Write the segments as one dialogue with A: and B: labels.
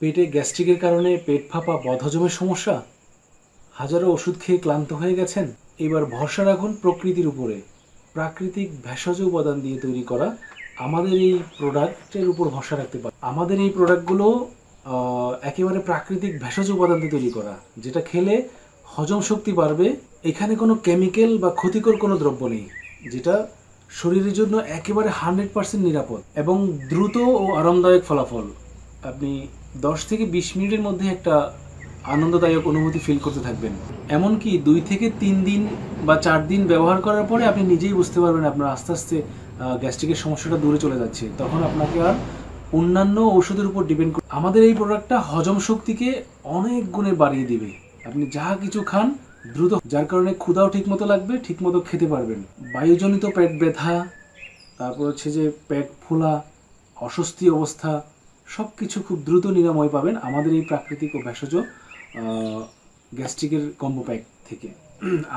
A: পেটে গ্যাস্ট্রিকের কারণে পেট ফাঁপা বদহজমের সমস্যা? হাজারো ওষুধ খেয়ে ক্লান্ত হয়ে গেছেন। এবার ভরসা রাখুন প্রকৃতির উপরে। প্রাকৃতিক ভেষজ উপাদান দিয়ে তৈরি করা আমাদের এই প্রোডাক্টের উপর ভরসা রাখতে পারে। আমাদের এই প্রোডাক্টগুলো একেবারে প্রাকৃতিক ভেষজ উপাদান দিয়ে তৈরি করা, যেটা খেলে হজম শক্তি বাড়বে। এখানে কোনো কেমিক্যাল বা ক্ষতিকর কোনো দ্রব্য নেই, যেটা শরীরের জন্য একেবারে হান্ড্রেড পার্সেন্ট নিরাপদ এবং দ্রুত ও আরামদায়ক ফলাফল। আপনি দশ থেকে বিশ মিনিটের মধ্যে একটা আনন্দদায়ক অনুভূতি ফিল করতে থাকবেন। এমনকি দুই থেকে তিন দিন বা চার দিন ব্যবহার করার পরে আপনি নিজেই বুঝতে পারবেন আপনার আস্তে আস্তে গ্যাস্ট্রিকের সমস্যাটা দূরে চলে যাচ্ছে। তখন আপনাকে আর অন্যান্য ঔষধের উপর ডিপেন্ড করে আমাদের এই প্রোডাক্টটা হজম শক্তিকে অনেক গুণে বাড়িয়ে দিবে। আপনি যা কিছু খান দ্রুত, যার কারণে ক্ষুধাও ঠিকমতো লাগবে, ঠিকমতো খেতে পারবেন। বায়ুজনিত পেট ব্যথা, তারপর হচ্ছে যে পেট ফোলা, অস্বস্তি অবস্থা সব কিছু খুব দ্রুত নিরাময় পাবেন আমাদের এই প্রাকৃতিক ও ভেষজ গ্যাস্ট্রিকের কম্বো প্যাক থেকে।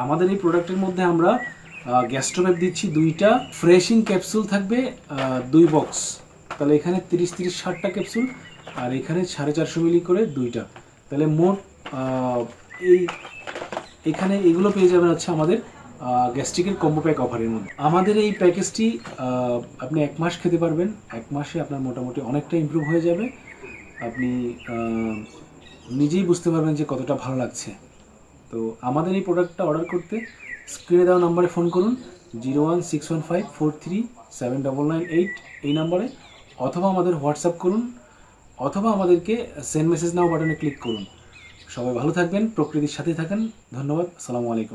A: আমাদের এই প্রোডাক্টের মধ্যে আমরা গ্যাস্ট্রোপ্যাক দিচ্ছি দুইটা, ফ্রেশিং ক্যাপসুল থাকবে দুই বক্স। তাহলে এখানে তিরিশ তিরিশ, ষাটটা ক্যাপসুল আর এখানে সাড়ে চারশো মিলি করে দুইটা। তাহলে মোট এই, এখানে এগুলো পেয়ে যাবেন হচ্ছে আমাদের গ্যাস্ট্রিকের কম্বো প্যাক অফারের মধ্যে। আমাদের এই প্যাকেজটি আপনি এক মাস খেতে পারবেন। এক মাসে আপনার মোটামুটি অনেকটা ইমপ্রুভ হয়ে যাবে। আপনি নিজেই বুঝতে পারবেন যে কতটা ভালো লাগছে। তো আমাদের এই প্রোডাক্টটা অর্ডার করতে স্ক্রিনে দেওয়া নাম্বারে ফোন করুন। Zero one six one five four three seven double nine eight এই নাম্বারে অথবা আমাদের হোয়াটসঅ্যাপ করুন। অথবা আমাদেরকে সেন্ড মেসেজ নাও বাটনে ক্লিক করুন। সবাই ভালো থাকবেন, প্রকৃতির সাথেই থাকেন। ধন্যবাদ, আসসালামু আলাইকুম।